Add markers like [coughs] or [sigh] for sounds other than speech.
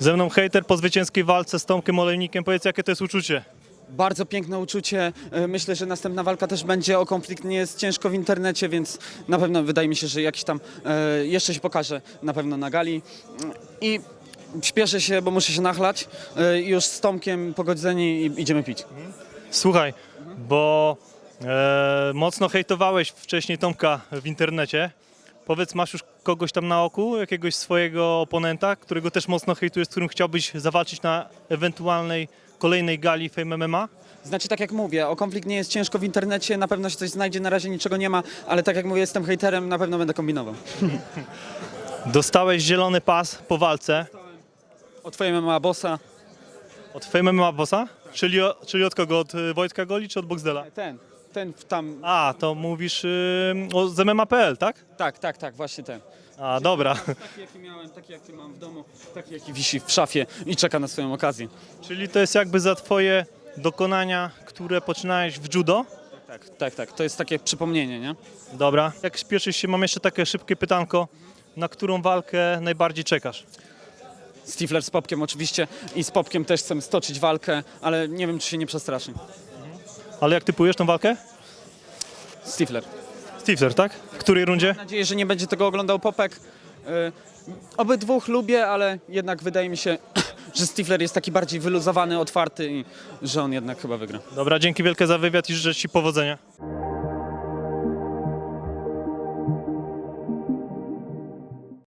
Ze mną hejter po zwycięskiej walce z Tomkiem Olejnikiem. Powiedz, jakie to jest uczucie? Bardzo piękne uczucie. E, Myślę, że następna walka też będzie o konflikt. Nie jest ciężko w internecie, więc na pewno wydaje mi się, że jakiś tam e, jeszcze się pokaże na pewno na gali. I śpieszę się, bo muszę się nachlać. E, już z Tomkiem pogodzeni i idziemy pić. Słuchaj, bo e, mocno hejtowałeś wcześniej Tomka w internecie. Powiedz, masz już kogoś tam na oku, jakiegoś swojego oponenta, którego też mocno hejtujesz, z którym chciałbyś zawalczyć na ewentualnej kolejnej gali Fame MMA? Znaczy, tak jak mówię, o konflikt nie jest ciężko w internecie, na pewno się coś znajdzie, na razie niczego nie ma, ale tak jak mówię, jestem hejterem, na pewno będę kombinował. [laughs] Dostałeś zielony pas po walce O twojej MMA bossa. od Fame MMA Bossa? Czyli, o- czyli od kogo? Od y, Wojtka Goli czy od Boxdela? Ten, ten tam, A, to mówisz y, o, z MMA.pl, tak? tak, tak, tak, właśnie ten. A, dobra. Taki jaki miałem, taki jaki mam w domu, taki jaki wisi w szafie i czeka na swoją okazję. Czyli to jest jakby za twoje dokonania, które poczynałeś w judo? Tak, tak, tak, to jest takie przypomnienie, nie? Dobra. Jak spieszysz się, mam jeszcze takie szybkie pytanko. Na którą walkę najbardziej czekasz? Stifler z Popkiem oczywiście i z Popkiem też chcemy stoczyć walkę, ale nie wiem, czy się nie przestraszy. Ale jak typujesz tą walkę? Stifler. Stifler, tak? W której rundzie? Mam nadzieję, że nie będzie tego oglądał Popek. Yy, obydwóch lubię, ale jednak wydaje mi się, [coughs] że Stifler jest taki bardziej wyluzowany, otwarty i że on jednak chyba wygra. Dobra, dzięki wielkie za wywiad i życzę Ci powodzenia.